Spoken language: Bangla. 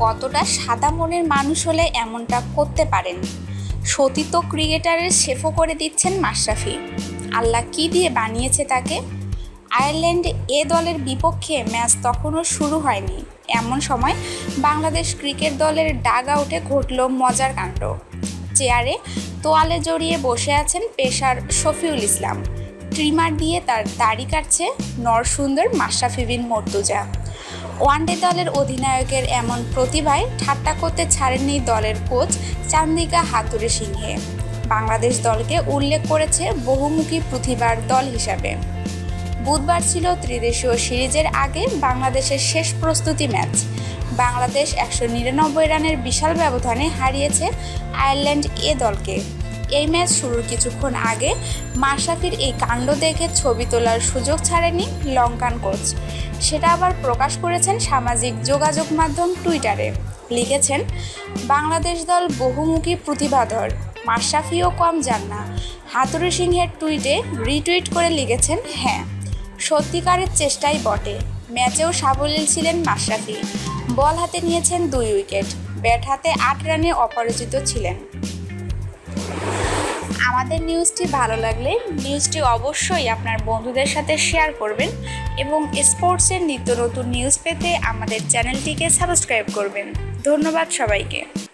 হালকা সাদা মনের মানুষ হলে এমনটা করতে পারেন। সতীত ক্রিকেটারের শেফও করে দিচ্ছেন মাশরাফি। আল্লাহ কি দিয়ে বানিয়েছে তাকে? আয়ারল্যান্ড এ দলের বিপক্ষে ম্যাচ তখনও শুরু হয়নি। এমন সময় বাংলাদেশ ক্রিকেট দলের ডাগ আউটে ঘটল মজার কাণ্ড। চেয়ারে তোয়ালে জড়িয়ে বসে আছেন পেশার শফিউল ইসলাম। ট্রিমার দিয়ে তার দাড়ি কাটছে নরসুন্দর মাশরাফি বিন মর্তুজা। ওয়ানডে দলের অধিনায়কের এমন প্রতিভায় ঠাট্টা করতে ছাড়েননি দলের কোচ চান্দিকা হাতুরে সিংহে। বাংলাদেশ দলকে উল্লেখ করেছে বহুমুখী প্রতিভার দল হিসাবে। বুধবার ছিল ত্রিদেশীয় সিরিজের আগে বাংলাদেশের শেষ প্রস্তুতি ম্যাচ। বাংলাদেশ একশো নিরানব্বই রানের বিশাল ব্যবধানে হারিয়েছে আয়ারল্যান্ড এ দলকে। এই ম্যাচ শুরুর কিছুক্ষণ আগে মাশরাফির এই কাণ্ড দেখে ছবি তোলার সুযোগ ছাড়েনি লঙ্কান কোচ। সেটা আবার প্রকাশ করেছেন সামাজিক যোগাযোগ মাধ্যম টুইটারে। লিখেছেন, বাংলাদেশ দল বহুমুখী প্রতিভাধর, মাশরাফিও কম যান না। হাতুড়ি সিংহের টুইটে রিটুইট করে লিখেছেন হ্যাঁ সত্যিকারের চেষ্টাই বটে। ম্যাচেও সাবলীল ছিলেন মাশরাফি। বল হাতে নিয়েছেন দুই উইকেট, ব্যাট হাতে আট রানে অপরাজিত ছিলেন। আমাদের নিউজটি ভালো লাগলে নিউজটি অবশ্যই আপনার বন্ধুদের সাথে শেয়ার করবেন এবং স্পোর্টসের নিত্য নতুন নিউজ পেতে আমাদের চ্যানেলটিকে সাবস্ক্রাইব করবেন। ধন্যবাদ সবাইকে।